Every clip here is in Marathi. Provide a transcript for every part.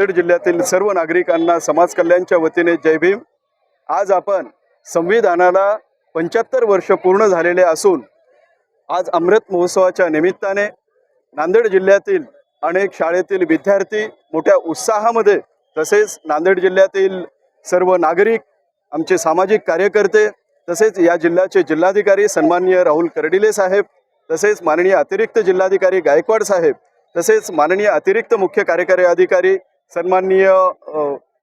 नांदेड जिल्ह्यातील सर्व नागरिकांना समाज कल्याणच्या वतीने जय भीम. आज आपण संविधानाला पंच्याहत्तर वर्ष पूर्ण झालेले असून आज अमृत महोत्सवाच्या निमित्ताने नांदेड जिल्ह्यातील अनेक शाळेतील विद्यार्थी मोठ्या उत्साहामध्ये तसेच नांदेड जिल्ह्यातील सर्व नागरिक आमचे सामाजिक कार्यकर्ते तसेच या जिल्ह्याचे जिल्हाधिकारी सन्माननीय राहुल कर्डिले साहेब तसेच माननीय अतिरिक्त जिल्हाधिकारी गायकवाड साहेब तसेच माननीय अतिरिक्त मुख्य कार्यकारी अधिकारी सन्माननीय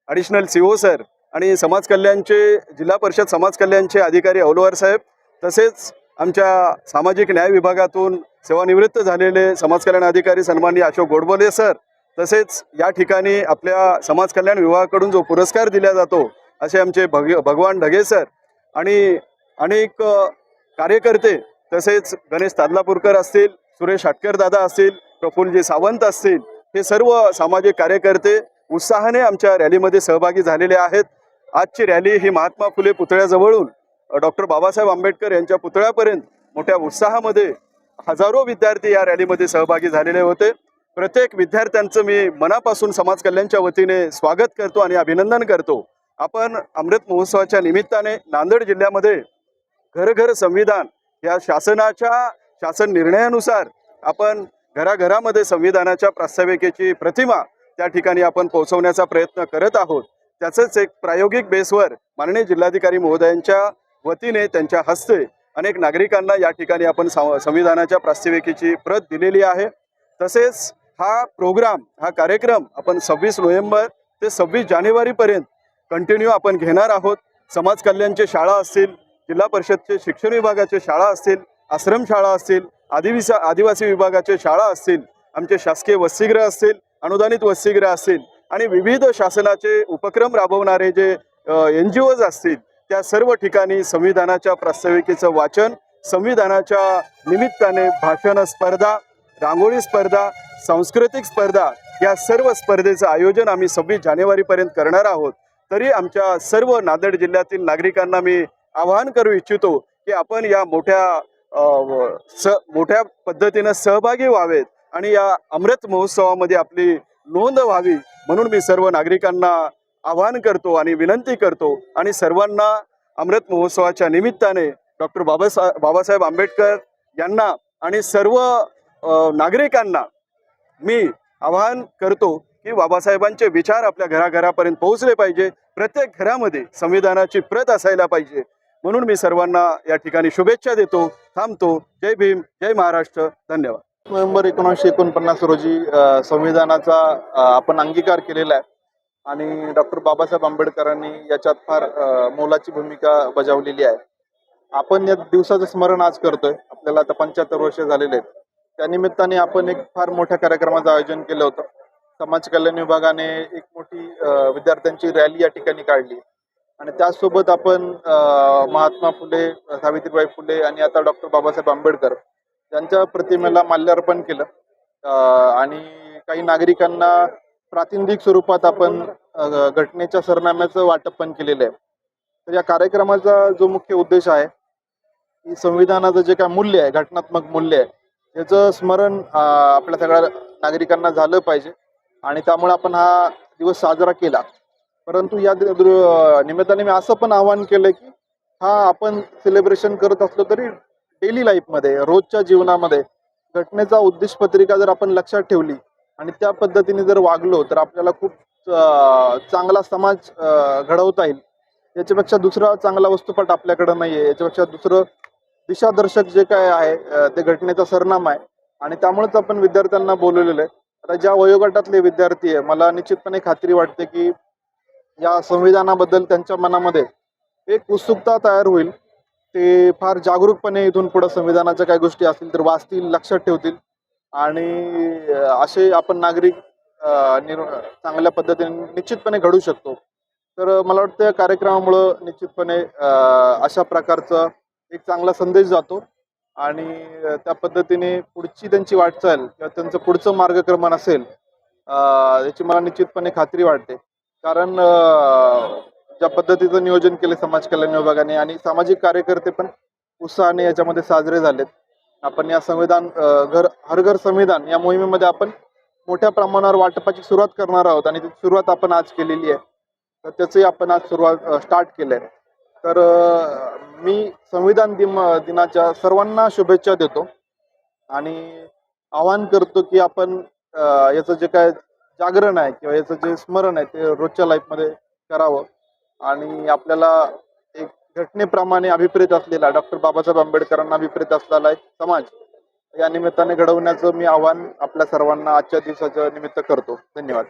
ॲडिशनल सी ओ सर आणि समाज कल्याणचे जिल्हा परिषद समाज कल्याणचे अधिकारी औलवार साहेब तसेच आमच्या सामाजिक न्याय विभागातून सेवानिवृत्त झालेले समाज कल्याण अधिकारी सन्माननीय अशोक गोडबोले सर तसेच या ठिकाणी आपल्या समाज कल्याण विभागाकडून जो पुरस्कार दिला जातो असे आमचे भग भगवान ढगे सर आणि अनेक कार्यकर्ते तसेच गणेश तादलापूरकर असतील सुरेश हटकर दादा असतील प्रफुल्लजी सावंत असतील हे सर्व सामाजिक कार्यकर्ते उत्साहाने आमच्या रॅलीमध्ये सहभागी झालेले आहेत. आजची रॅली ही महात्मा फुले पुतळ्याजवळून डॉक्टर बाबासाहेब आंबेडकर यांच्या पुतळ्यापर्यंत मोठ्या उत्साहामध्ये हजारो विद्यार्थी या रॅलीमध्ये सहभागी झालेले होते. प्रत्येक विद्यार्थ्यांचं मी मनापासून समाज कल्याणच्या वतीने स्वागत करतो आणि अभिनंदन करतो. आपण अमृत महोत्सवाच्या निमित्ताने नांदेड जिल्ह्यामध्ये घर घर संविधान या शासनाच्या शासन निर्णयानुसार आपण घराघरामध्ये संविधानाच्या प्रास्ताविकेची प्रतिमा त्या ठिकाणी आपण पोहोचवण्याचा प्रयत्न करत आहोत. त्याचंच एक प्रायोगिक बेसवर माननीय जिल्हाधिकारी महोदयांच्या वतीने त्यांच्या हस्ते अनेक नागरिकांना या ठिकाणी आपण संविधानाच्या प्रास्ताविकेची प्रत दिलेली आहे. तसेच हा प्रोग्राम हा कार्यक्रम आपण सव्वीस नोव्हेंबर ते सव्वीस जानेवारीपर्यंत कंटिन्यू आपण घेणार आहोत. समाज कल्याणचे शाळा असतील जिल्हा परिषदचे शिक्षण विभागाचे शाळा असतील आश्रमशाळा असतील आदिवासी आदिवासी विभागाचे शाळा असतील आमचे शासकीय वसतिगृह असतील अनुदानित वसतिगृह असतील आणि विविध शासनाचे उपक्रम राबवणारे जे एन जी ओज असतील त्या सर्व ठिकाणी संविधानाच्या प्रास्ताविकेचं वाचन संविधानाच्या निमित्ताने भाषण स्पर्धा रांगोळी स्पर्धा सांस्कृतिक स्पर्धा या सर्व स्पर्धेचं आयोजन आम्ही सव्वीस जानेवारीपर्यंत करणार आहोत. तरी आमच्या सर्व नांदेड जिल्ह्यातील नागरिकांना मी आवाहन करू इच्छितो की आपण या मोठ्या स मोठ्या पद्धतीनं सहभागी व्हावेत आणि या अमृत महोत्सवामध्ये आपली नोंद व्हावी म्हणून मी सर्व नागरिकांना आवाहन करतो आणि विनंती करतो आणि सर्वांना अमृत महोत्सवाच्या निमित्ताने डॉक्टर बाबासा बाबासाहेब आंबेडकर यांना आणि सर्व नागरिकांना मी आवाहन करतो की बाबासाहेबांचे विचार आपल्या घराघरापर्यंत पोहोचले पाहिजे. प्रत्येक घरामध्ये संविधानाची प्रत असायला पाहिजे. म्हणून मी सर्वांना या ठिकाणी शुभेच्छा देतो थांबतो. जय भीम जय महाराष्ट्र. धन्यवाद. नोव्हेंबर एकोणीसशे एकोणपन्नास रोजी संविधानाचा आपण अंगीकार केलेला आहे. आणि डॉक्टर बाबासाहेब आंबेडकरांनी याच्यात फार मोलाची भूमिका बजावलेली आहे. आपण या दिवसाचं स्मरण आज करतोय. आपल्याला आता पंच्याहत्तर वर्ष झालेले आहेत. त्या निमित्ताने आपण एक फार मोठ्या कार्यक्रमाचं आयोजन केलं होतं. समाज कल्याण विभागाने एक मोठी विद्यार्थ्यांची रॅली या ठिकाणी काढली. आणि त्याचसोबत आपण महात्मा फुले सावित्रीबाई फुले आणि आता डॉक्टर बाबासाहेब आंबेडकर यांच्या प्रतिमेला माल्यार्पण केलं. आणि काही नागरिकांना प्रातिनिधिक स्वरूपात आपण घटनेच्या सरनाम्याचं वाटप पण केलेलं आहे. तर या कार्यक्रमाचा जो मुख्य उद्देश आहे की संविधानाचं जे काय मूल्य आहे घटनात्मक मूल्य आहे याचं स्मरण आपल्या सगळ्या नागरिकांना झालं पाहिजे. आणि त्यामुळे आपण हा दिवस साजरा केला. परंतु या निमित्ताने मी असं पण आवाहन केलं की हा आपण सेलिब्रेशन करत असलो तरी डेली लाईफमध्ये रोजच्या जीवनामध्ये घटनेचा उद्देश पत्रिका जर आपण लक्षात ठेवली आणि त्या पद्धतीने जर वागलो तर आपल्याला खूप चांगला समाज घडवता येईल. याच्यापेक्षा दुसरा चांगला वस्तुपाठ आपल्याकडं नाही आहे याच्यापेक्षा दुसरं दिशादर्शक जे काय आहे ते घटनेचा सरनामा आहे. आणि त्यामुळेच आपण विद्यार्थ्यांना बोलवलेलं आहे. आता ज्या वयोगटातले विद्यार्थी आहे मला निश्चितपणे खात्री वाटते की या संविधानाबद्दल त्यांच्या मनामध्ये एक उत्सुकता तयार होईल. ते फार जागरूकपणे इथून पुढं संविधानाच्या काही गोष्टी असतील तर वाचतील लक्षात ठेवतील. आणि असे आपण नागरिक निर् चांगल्या पद्धतीने निश्चितपणे घडू शकतो. तर मला वाटतं या कार्यक्रमामुळं निश्चितपणे अशा प्रकारचा एक चांगला संदेश जातो. आणि त्या पद्धतीने पुढची त्यांची वाटचाल किंवा त्यांचं पुढचं मार्गक्रमण असेल याची मला निश्चितपणे खात्री वाटते. कारण ज्या पद्धतीचं नियोजन केले समाज कल्याण विभागाने आणि सामाजिक कार्यकर्ते पण उत्साहाने याच्यामध्ये साजरे झालेत. आपण या संविधान घर हर घर संविधान या मोहिमेमध्ये आपण मोठ्या प्रमाणावर वाटपाची सुरुवात करणार आहोत आणि ती सुरुवात आपण आज केलेली आहे. तर त्याचंही आपण आज सुरुवात स्टार्ट केलं आहे तर मी संविधान दिन दिनाच्या सर्वांना शुभेच्छा देतो आणि आवाहन करतो की आपण याचं जे काय जागरण आहे किंवा याचं जे स्मरण आहे ते रोजच्या लाईफमध्ये करावं. आणि आपल्याला एक घटनेप्रमाणे अभिप्रेत असलेला डॉक्टर बाबासाहेब आंबेडकरांना अभिप्रेत असलेला एक समाज या निमित्ताने घडवण्याचं मी आव्हान आपल्या सर्वांना आजच्या दिवसाच्या निमित्त करतो. धन्यवाद.